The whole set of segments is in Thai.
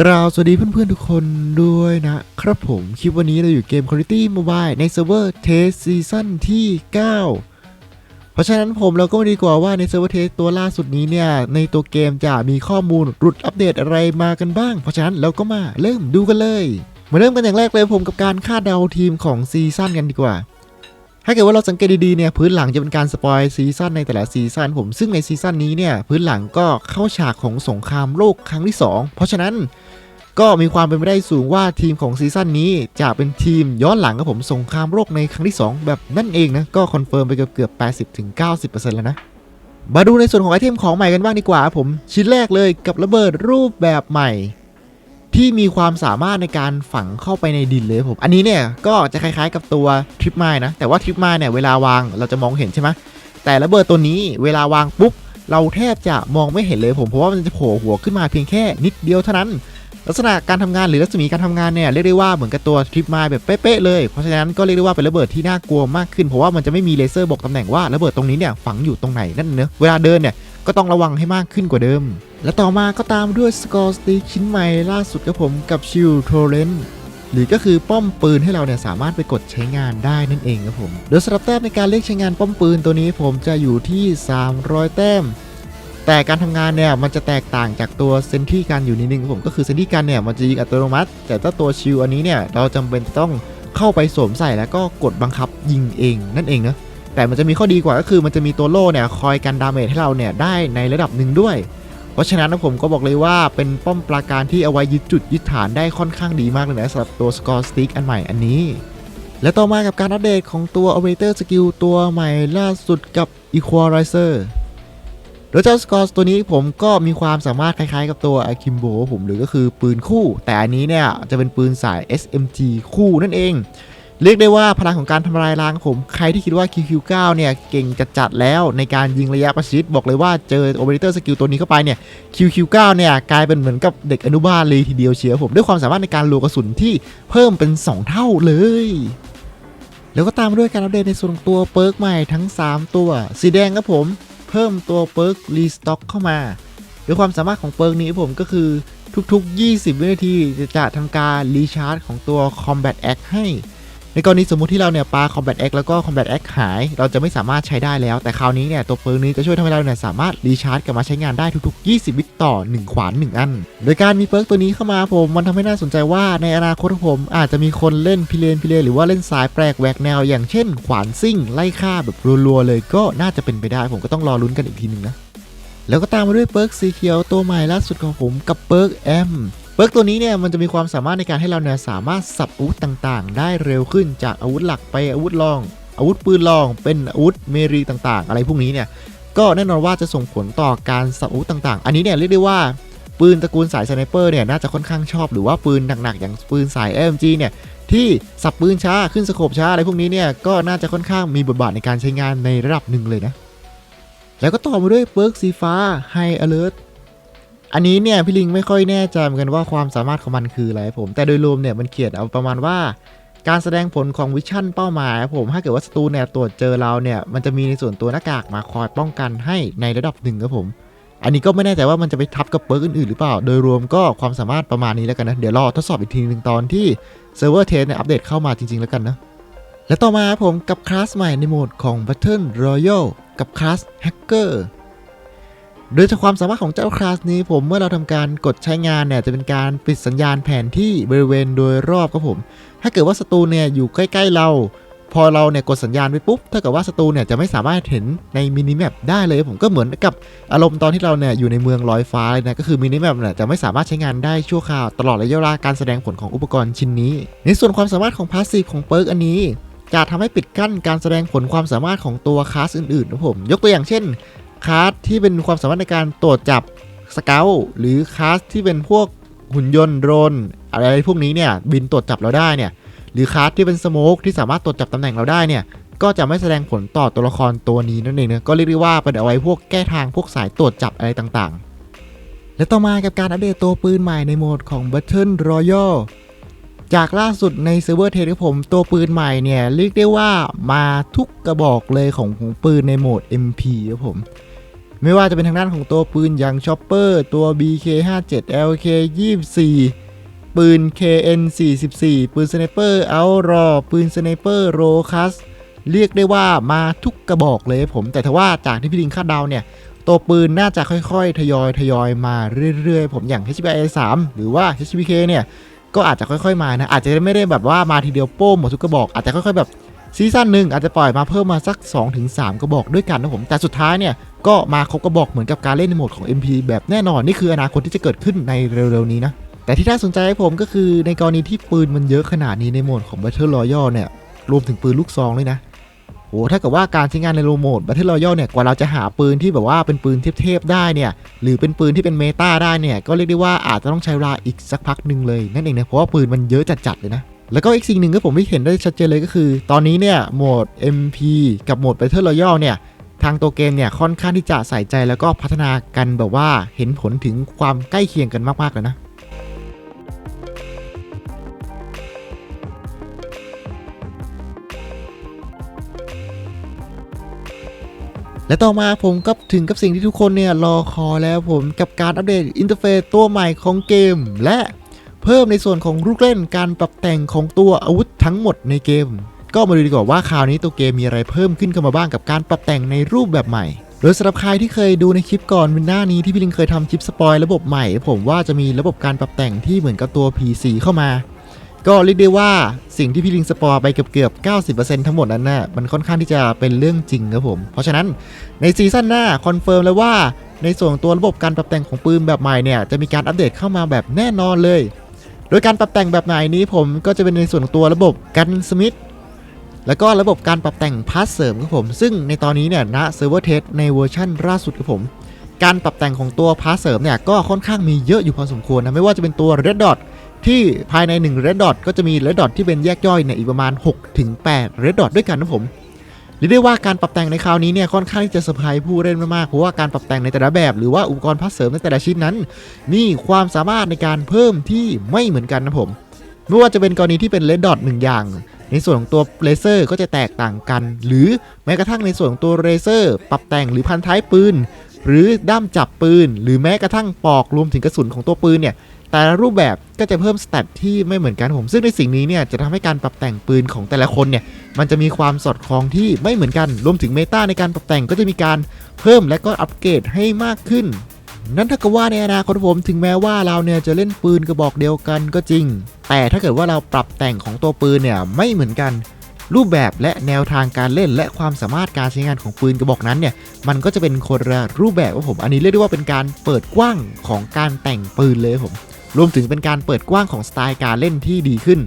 กราบสวัสดีเพื่อนๆทุกคนด้วยนะครับผม คลิปวันนี้เราอยู่เกม Quality Mobile ในเซิร์ฟเวอร์เทสซีซั่นที่ 9 เพราะฉะนั้นผมเราก็มาดีกว่าว่าในเซิร์ฟเวอร์เทสตัวล่าสุดนี้เนี่ย ในตัวเกมจะมีข้อมูลหลุดอัปเดตอะไรมากันบ้าง เพราะฉะนั้นเราก็มาเริ่มดูกันเลย มาเริ่มกันอย่างแรกเลยผมกับการคาดเดาทีมของซีซั่นกันดีกว่า ถ้าเกิดว่าเราสังเกตดีๆเนี่ยพื้นหลังจะเป็นการสปอยซีซั่นในแต่ละซีซั่นผมซึ่งในซีซั่นนี้เนี่ยพื้นหลังก็เข้าฉากของสงครามโลกครั้งที่ 2 เพราะฉะนั้นก็มีความเป็นไปได้สูงว่าทีมของซีซั่นนี้จะเป็นทีมย้อนหลังกับผมสงครามโลกในครั้งที่ 2 แบบนั่นเองนะก็คอนเฟิร์มไปเกือบเกือบ 80-90%แล้วนะมาดูในส่วนของไอเทมของใหม่กันบ้างดีกว่าผมชิ้นแรกเลยกับระเบิดรูปแบบใหม่ ที่มีความสามารถในการฝังเข้าไปในดินเลยผม อันนี้เนี่ยก็จะคล้ายๆกับตัวทริปไมล์นะ แต่ว่าทริปไมล์เนี่ยเวลาวางเราจะมองเห็นใช่ไหมแต่ระเบิดตัวนี้เวลาวางปุ๊บเราแทบจะมองไม่เห็นเลยผมเพราะว่ามันจะโผล่หัวขึ้นมาเพียงแค่นิดเดียวเท่านั้น ลักษณะการทำงานหรือรัศมีการทำงานเนี่ยเรียกได้ว่าเหมือนกับตัวทริปไมล์แบบเป๊ะๆเลย เพราะฉะนั้นก็เรียกได้ว่าเป็นระเบิดที่น่ากลัวมากขึ้นเพราะว่ามันจะไม่มีเลเซอร์บอกตำแหน่งว่าระเบิดตรงนี้เนี่ยฝังอยู่ตรงไหนนั่นเนอะเวลาเดินเนี่ยก็ต้องระวังให้มากขึ้นกว่าเดิม และต่อมาก็ตามด้วยสกอร์สติชิ้นใหม่ล่าสุดกับผมกับชิลโทเรนหรือก็คือป้อมปืนให้เราเนี่ยสามารถไปกดใช้งานได้นั่นเองครับผม โดยสำหรับแต้มในการเรียกใช้งานป้อมปืนตัวนี้ผมจะอยู่ที่ 300 แต้ม แต่การทำงานเนี่ยมันจะแตกต่างจากตัวเซนที่การอยู่นิดนึงครับผมก็คือเซนที่การเนี่ยมันจะยิงอัตโนมัติ แต่ถ้าตัวชิลอันนี้เนี่ยเราจำเป็นจะต้องเข้าไปสวมใส่แล้วก็กดบังคับยิงเองนั่นเองนะแต่มันจะมีข้อดีกว่าก็คือมันจะมีตัวโล่เนี่ยคอยกันดาเมจให้เราเนี่ยได้ในระดับหนึ่งด้วย เพราะฉะนั้นนะผมก็บอกเลยว่าเป็นป้อมปราการที่เอาไว้ยึดจุดยึดฐานได้ค่อนข้างดีมากเลยนะสำหรับตัวสกอร์สติ๊กอันใหม่อันนี้ และต่อมากับการอัปเดตของตัว Operator Skill ตัวใหม่ล่าสุดกับ Equalizer โดยเจ้าสกอร์ตัวนี้ผมก็มีความสามารถคล้ายๆกับตัว Akimbo ผมหรือก็คือปืนคู่ แต่อันนี้เนี่ยจะเป็นปืนสาย SMG คู่นั่นเอง เรียกได้ว่าพลังของการทำลายล้างผม ใครที่คิดว่า QQ9 เนี่ย เก่งจัดๆแล้วในการยิงระยะประชิดบอกเลยว่าเจอ Operator Skill ตัวนี้เข้าไปเนี่ย QQ9 เนี่ย กลายเป็นเหมือนกับเด็กอนุบาลเลยทีเดียวเชียวผม ด้วยความสามารถในการลูกกระสุนที่เพิ่มเป็น 2 เท่าเลยแล้วก็ตามด้วยการอัปเดตในส่วนตัวเปิร์กใหม่ทั้ง 3 ตัว สีแดงครับผมเพิ่มตัวเปิร์กรีสต็อกเข้ามาด้วยความสามารถของเปิร์กนี้ผมก็คือทุกๆ 20 วินาทีจะทำการรีชาร์จของตัว Combat Act ให้ ในกรณีสมมุติที่เราเนี่ยปา Combat X แล้วก็ Combat X หาย เราจะไม่สามารถใช้ได้แล้ว แต่คราวนี้เนี่ยตัวเปิร์กนี้จะช่วยทำให้เราเนี่ยสามารถรีชาร์จกลับมาใช้งานได้ทุก ๆ 20 วิต่อ 1 ขวาน 1 อัน โดยการมีเปิร์กตัวนี้เข้ามาผมมันทำให้น่าสนใจว่าในอนาคตผมอาจจะมีคนเล่นพิเรนพิเรนหรือว่าเล่นสายแปลกแหวกแนว อย่างเช่น ขวานซิ่งไล่ฆ่าแบบรัวๆเลยก็น่าจะเป็นไปได้ผมก็ต้องรอลุ้นกันอีกทีหนึงนะแล้วก็ตามมาด้วยเปิร์กสีเขียวตัวใหม่ล่าสุดของผมกับเปิร์กแอม เปิร์กตัวนี้เนี่ยมันจะมีความสามารถในการให้เราเนี่ยสามารถสับอาวุธต่างๆ ได้เร็วขึ้นจากอาวุธหลักไปอาวุธรอง อาวุธปืนรองเป็นอาวุธเมรีต่างๆ อะไรพวกนี้เนี่ยก็แน่นอนว่าจะส่งผลต่อการสับอาวุธต่างๆ อันนี้เนี่ยเรียกได้ว่าปืนตระกูลสายสไนเปอร์เนี่ยน่าจะค่อนข้างชอบหรือว่าปืนหนักๆอย่างปืนสาย AMG เนี่ยที่สับปืนช้าขึ้นสโคปช้าอะไรพวกนี้เนี่ยก็น่าจะค่อนข้างมีบทบาทในการใช้งานในระดับหนึ่งเลยนะแล้วก็ต่อมาด้วยเปิร์กสีฟ้า High Alert อันนี้เนี่ยพี่ลิงไม่ค่อยแน่ใจเหมือนกันว่าความสามารถของมันคืออะไรผม แต่โดยรวมเนี่ยมันเขียนเอาประมาณว่าการแสดงผลของวิชั่นเป้าหมายครับผม ถ้าเกิดว่าศัตรูเนี่ยตรวจเจอเราเนี่ยมันจะมีในส่วนตัวหน้ากากมาคอยป้องกันให้ในระดับหนึ่งครับผม อันนี้ก็ไม่แน่ใจว่ามันจะไปทับกับเปิร์กอื่นๆหรือเปล่า โดยรวมก็ความสามารถประมาณนี้แล้วกันนะ เดี๋ยวรอทดสอบอีกทีหนึ่งตอนที่เซิร์ฟเวอร์เทสเนี่ยอัปเดตเข้ามาจริง ๆ แล้วกันนะ และต่อมาครับผมกับคลาสใหม่ในโหมดของ Battle Royal กับคลาส Hacker โดยจากความสามารถของเจ้าคลาสนี้ผมเมื่อเราทำการกดใช้งานเนี่ยจะเป็นการปิดสัญญาณแผนที่บริเวณโดยรอบครับผม ถ้าเกิดว่าศัตรูเนี่ยอยู่ใกล้ ๆเรา พอเราเนี่ยกดสัญญาณไปปุ๊บถ้าเกิดว่าศัตรูเนี่ยจะไม่สามารถเห็นในมินิแมปได้เลยผมก็เหมือนกับอารมณ์ตอนที่เราเนี่ยอยู่ในเมืองลอยฟ้าเลยนะก็คือมินิแมปเนี่ยจะไม่สามารถใช้งานได้ชั่วคราวตลอดระยะเวลาการแสดงผลของอุปกรณ์ชิ้นนี้ ในส่วนความสามารถของพาสซีฟของเปิร์กอันนี้จะทำให้ปิดกั้นการแสดงผลความสามารถของตัวคลาสอื่นๆนะผม ยกตัวอย่างเช่น คาสที่เป็นความสามารถในการตรวจจับสเกลหรือคาสที่เป็นพวกหุ่นยนต์โดรนอะไรพวกนี้เนี่ยบินตรวจจับเราได้เนี่ยหรือคาสที่เป็นสโมกที่สามารถตรวจจับตำแหน่งเราได้เนี่ยก็จะไม่แสดงผลต่อตัวละครตัวนี้นั่นเองนะก็เรียกได้ว่าเป็นเอาไว้พวกแก้ทางพวกสายตรวจจับอะไรต่างๆ และต่อมากับการอัปเดตตัวปืนใหม่ในโหมดของ Battle Royale จากล่าสุดในเซิร์ฟเวอร์เทสครับผมตัวปืนใหม่เนี่ย เรียกได้ว่ามาทุกกระบอกเลยของของปืนในโหมด MP ครับผม ไม่ว่าจะเป็นทางด้านของตัวปืนอย่างชอปเปอร์ตัว BK57 LK 24 ปืน KN 44 ปืนสไนเปอร์เอารอปืนสไนเปอร์โรคัสเรียกได้ว่ามาทุกกระบอกเลยผม แต่ทว่าจากที่พี่ลิงคาดเดาเนี่ย ตัวปืนน่าจะค่อยๆ ทยอยทยอยมาเรื่อยๆ ผมอย่าง HBI 3หรือว่า HBK เนี่ย ก็อาจจะค่อยๆมานะ อาจจะไม่ได้แบบว่ามาทีเดียวโป้มหมดทุกกระบอก อาจจะค่อยๆแบบซีซั่นหนึ่งอาจจะปล่อยมาเพิ่มมาสัก 2-3 กระบอกด้วยกันนะผม แต่สุดท้ายเนี่ยก็มาครบกระบอกเหมือนกับการเล่นในโหมดของ MP แบบแน่นอนนี่คืออนาคตที่จะเกิดขึ้นในเร็วๆนี้นะ แต่ที่น่าสนใจให้ผมก็คือในกรณีที่ปืนมันเยอะขนาดนี้ในโหมดของ Battle Royale เนี่ยรวมถึงปืนลูกซองเลยนะ อ้ถ้าเกิดว่าการใช้งานในโลโหมด Battle Royale เนี่ยกว่าเราจะหาปืนที่แบบว่าเป็นปืนเทพๆได้เนี่ยหรือเป็นปืนที่เป็นเมตาได้เนี่ยก็เรียกได้ว่าอาจจะต้องใช้เวลาอีกสักพักหนึ่งเลยนั่นเองนะเพราะว่าปืนมันเยอะจัดๆเลยนะแล้วก็อีกสิ่งหนึ่งที่ผมที่เห็นได้ชัดเจนเลยก็คือ ตอนนี้เนี่ยโหมด MP กับโหมด Battle Royale เนี่ยทางตัวเกมเนี่ยค่อนข้างที่จะใส่ใจแล้วก็พัฒนากันแบบว่าเห็นผลถึงความใกล้เคียงกันมากๆเลยนะ และต่อมาผมก็ถึงกับสิ่งที่ทุกคนเนี่ยรอคอยแล้วผมกับการอัปเดตอินเทอร์เฟซตัวใหม่ของเกม และเพิ่มในส่วนของลูกเล่นการปรับแต่งของตัวอาวุธทั้งหมดในเกม ก็มาดูดีกว่าว่าคราวนี้ตัวเกมมีอะไรเพิ่มขึ้นเข้ามาบ้างกับการปรับแต่งในรูปแบบใหม่โดยสำหรับใครที่เคยดูในคลิปก่อนเป็นหน้านี้ที่พี่ลิงเคยทำคลิปสปอยระบบใหม่ ผมว่าจะมีระบบการปรับแต่งที่เหมือนกับตัว PC เข้ามา ก็เรียกได้ว่าสิ่งที่พี่ลิงสปอยไปเกือบเกือบ90%ทั้งหมดนั้นน่ะมันค่อนข้างที่จะเป็นเรื่องจริงครับผม เพราะฉะนั้นในซีซั่นหน้าคอนเฟิร์มเลยว่าในส่วนตัวระบบการปรับแต่งของปืนแบบใหม่เนี่ยจะมีการอัปเดตเข้ามาแบบแน่นอนเลย โดยการปรับแต่งแบบใหม่นี้ผมก็จะเป็นในส่วนของตัวระบบกันสมิธแล้วก็ระบบการปรับแต่งพาสเสริมครับผม ซึ่งในตอนนี้เนี่ยณเซิร์ฟเวอร์เทสในเวอร์ชันล่าสุดครับผม การปรับแต่งของตัวพาสเสริมเนี่ยก็ค่อนข้างมีเยอะอยู่พอสมควรนะไม่ว่าจะเป็นตัว Red Dot ที่ภายใน1 Red Dot ก็จะมี Red Dot ที่เป็นแยกย่อยเนี่ยอีกประมาณ6ถึง8 Red Dot ด้วยกันนะผมเรียกได้ว่าการปรับแต่งในคราวนี้เนี่ยค่อนข้างที่จะเซอร์ไพรส์ผู้เล่นมากๆเพราะว่าการปรับแต่งในแต่ละแบบหรือว่าอุปกรณ์พาสเสริมในแต่ละชิ้นนั้น มีความสามารถในการเพิ่มที่ไม่เหมือนกันนะผมไม่ว่าจะเป็นกรณีที่เป็นเลดดอทหนึ่งอย่าง ในส่วนของตัวเลเซอร์ก็จะแตกต่างกัน หรือแม้กระทั่งในส่วนของตัวเลเซอร์ ปรับแต่งหรือพันท้ายปืน หรือด้ามจับปืน หรือแม้กระทั่งปอกรวมถึงกระสุนของตัวปืนเนี่ย แต่ละรูปแบบก็จะเพิ่มสเตตที่ไม่เหมือนกันผม ซึ่งในสิ่งนี้เนี่ยจะทำให้การปรับแต่งปืนของแต่ละคนเนี่ยมันจะมีความสอดคล้องที่ไม่เหมือนกัน รวมถึงเมตาในการปรับแต่งก็จะมีการเพิ่มและก็อัปเกรดให้มากขึ้น นั่นถ้ากับว่าในอนาคตผมถึงแม้ว่าเราเนี่ยจะเล่นปืนกระบอกเดียวกันก็จริง แต่ถ้าเกิดว่าเราปรับแต่งของตัวปืนเนี่ยไม่เหมือนกันรูปแบบและแนวทางการเล่น และความสามารถการใช้งานของปืนกระบอกนั้นเนี่ย มันก็จะเป็นคนละรูปแบบว่าผม อันนี้เรียกได้ว่าเป็นการเปิดกว้างของการแต่งปืนเลยผม รวมถึงเป็นการเปิดกว้างของสไตล์การเล่นที่ดีขึ้น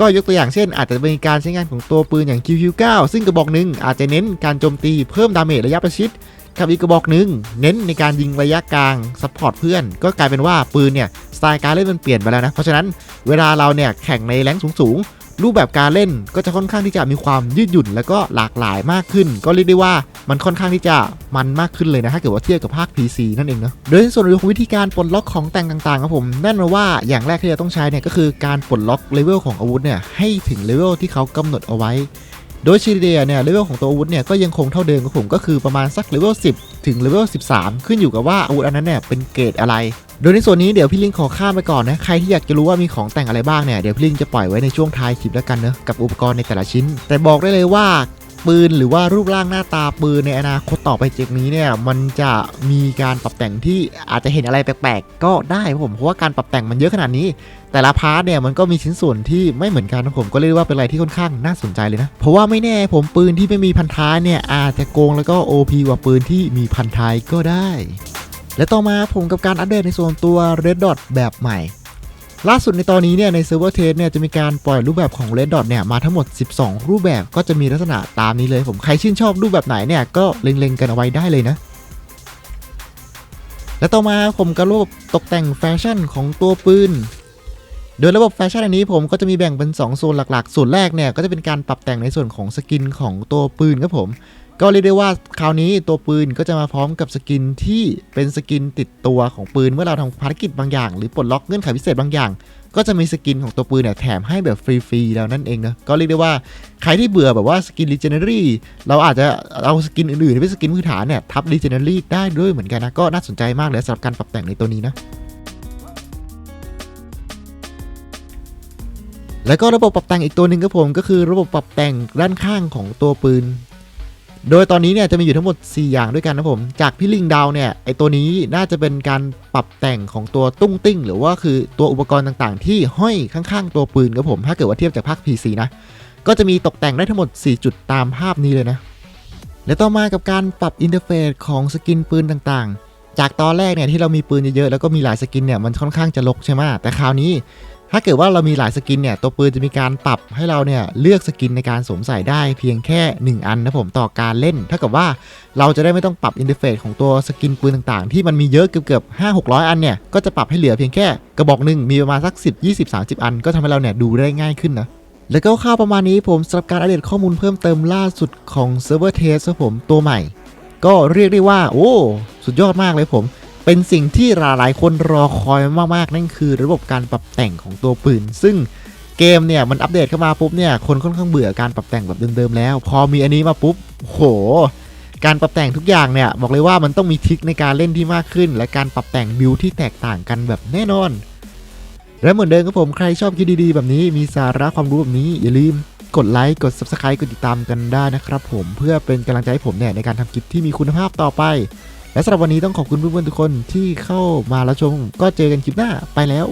ก็ยกตัวอย่างเช่น อาจจะเป็นการใช้งานของตัวปืนอย่าง QQ9 ซึ่งกระบอกหนึ่งอาจจะเน้นการโจมตีเพิ่มดาเมจระยะประชิดกับอีกกระบอกหนึ่งเน้นในการยิงระยะกลางซัพพอร์ตเพื่อน ก็กลายเป็นว่าปืนเนี่ยสไตล์การเล่นมันเปลี่ยนไปแล้วนะ เพราะฉะนั้นเวลาเราเนี่ยแข่งในแรงสูง รูปแบบการเล่นก็จะค่อนข้างที่จะมีความยืดหยุ่น แล้วก็หลากหลายมากขึ้น ก็เรียกได้ว่ามันค่อนข้างที่จะมันมากขึ้นเลยนะถ้าเกิดว่าเทียบกับภาค PC นั่นเองเนาะโดยในส่วนของวิธีการปลดล็อกของแต่งต่างๆครับผมแน่นอนว่าอย่างแรกที่เราต้องใช้เนี่ยก็คือการปลดล็อกเลเวลของอาวุธเนี่ยให้ถึงเลเวลที่เขากำหนดเอาไว้ โดยเฉลี่ยเนี่ยเลเวลของตัวอาวุธเนี่ยก็ยังคงเท่าเดิมครับผมก็คือประมาณสักเลเวล10 ถึงเลเวล13 ขึ้นอยู่กับว่าอาวุธอันนั้นเนี่ยเป็นเกรดอะไร โดยในส่วนนี้เดี๋ยวพี่ลิงขอข้ามไปก่อนนะ ใครที่อยากจะรู้ว่ามีของแต่งอะไรบ้างเนี่ย เดี๋ยวพี่ลิงจะปล่อยไว้ในช่วงท้ายคลิปแล้วกันเนอะกับอุปกรณ์ในแต่ละชิ้น แต่บอกได้เลยว่าปืนหรือว่ารูปร่างหน้าตาปืนในอนาคตต่อไปจากนี้เนี่ยมันจะมีการปรับแต่งที่อาจจะเห็นอะไรแปลกๆ ก็ได้ผมเพราะว่าการปรับแต่งมันเยอะขนาดนี้ แต่ละพาร์ทเนี่ยมันก็มีชิ้นส่วนที่ไม่เหมือนกันนะผมก็เรียกได้ว่าเป็นอะไรที่ค่อนข้างน่าสนใจเลยนะ เพราะว่าไม่แน่ผมปืนที่ไม่มีพันท้ายเนี่ยอาจจะโกงแล้วก็ OP กว่าปืนที่มีพันท้ายก็ได้ และต่อมาผมกับการอัปเดตในส่วนตัว Red Dot แบบใหม่ ล่าสุดในตอนนี้เนี่ยในเซิร์ฟเวอร์เทสเนี่ยจะมีการปล่อยรูปแบบของ Red Dot เนี่ยมาทั้งหมด 12 รูปแบบก็จะมีลักษณะตามนี้เลยผมใครชื่นชอบรูปแบบไหนเนี่ยก็เล็งๆกันเอาไว้ได้เลยนะและต่อมาผมกับระบบตกแต่งแฟชั่นของตัวปืน โดยระบบแฟชั่นอันนี้ผมก็จะมีแบ่งเป็น 2 โซนหลักๆ ส่วนแรกเนี่ยก็จะเป็นการปรับแต่งในส่วนของสกินของตัวปืนครับผม ก็เรียกได้ว่าคราวนี้ตัวปืนก็จะมาพร้อมกับสกินที่เป็นสกินติดตัวของปืนเมื่อเราทำภารกิจบางอย่าง หรือปลดล็อกเงื่อนไขพิเศษบางอย่าง ก็จะมีสกินของตัวปืนเนี่ยแถมให้แบบฟรีๆแล้วนั่นเองนะก็เรียกได้ว่าใครที่เบื่อแบบว่าสกิน Legendary เราอาจจะเอาสกินอื่นๆที่เป็นสกินพื้นฐานเนี่ยทับ Legendary ได้ด้วยเหมือนกันนะก็น่าสนใจมากเลยสำหรับการปรับแต่งในตัวนี้นะแล้วก็ระบบปรับแต่งอีกตัวหนึ่งครับผมก็คือระบบปรับแต่งด้านข้างของตัวปืน โดยตอนนี้เนี่ยจะมีอยู่ทั้งหมด 4 อย่างด้วยกันนะผม จากพี่ลิงดาวเนี่ยไอตัวนี้น่าจะเป็นการปรับแต่งของตัวตุ้งติ้ง หรือว่าคือตัวอุปกรณ์ต่างๆ ที่ห้อยข้างๆ ตัวปืนครับผมถ้าเกิดว่าเทียบจากภาค PC นะ ก็จะมีตกแต่งได้ทั้งหมด 4 จุดตามภาพนี้เลยนะ และต่อมากับการปรับอินเทอร์เฟซของสกินปืนต่างๆ จากตอนแรกเนี่ยที่เรามีปืนเยอะๆแล้วก็มีหลายสกินเนี่ยมันค่อนข้างจะลกใช่ไหมแต่คราวนี้ ถ้าเกิดว่าเรามีหลายสกินเนี่ยตัวปืนจะมีการปรับให้เราเนี่ยเลือกสกินในการสวมใส่ได้เพียงแค่ 1 อันนะผมต่อการเล่นเท่ากับว่าเราจะได้ไม่ต้องปรับอินเทอร์เฟซของตัวสกินปืนต่างๆ ที่มันมีเยอะเกือบๆ5 6 0 0อันเนี่ยก็จะปรับให้เหลือเพียงแค่กระบอกหนึ่งมีประมาณสัก 10 20 30 อัน ก็ทำให้เราเนี่ยดูได้ง่ายขึ้นนะแล้วก็ข่าวประมาณนี้ผมสำหรับการอัปเดตข้อมูลเพิ่มเติมล่าสุดของเซิร์ฟเวอร์เทสครับผมตัวใหม่ ก็เรียกได้ว่า โอ้ สุดยอดมากเลยผม เป็นสิ่งที่หลายๆคนรอคอยมากๆ นั่นคือระบบการปรับแต่งของตัวปืน ซึ่งเกมเนี่ยมันอัปเดตเข้ามาปุ๊บเนี่ยคนค่อนข้างเบื่อการปรับแต่งแบบเดิมๆแล้ว พอมีอันนี้มาปุ๊บโห การปรับแต่งทุกอย่างเนี่ยบอกเลยว่ามันต้องมีทริคในการเล่นที่มากขึ้น และการปรับแต่งบิลที่แตกต่างกันแบบแน่นอน และเหมือนเดิมครับผมใครชอบคลิปดีๆ แบบนี้มีสาระความรู้แบบนี้อย่าลืมกดไลค์ กด Subscribe กดติดตามกันได้นะครับผมเพื่อเป็นกำลังใจให้ผมเนี่ยในการทำคลิปที่มีคุณภาพต่อไป และสำหรับวันนี้ต้องขอบคุณเพื่อนๆทุกคนที่เข้ามารับชมก็เจอกันคลิปหน้าไปแล้ว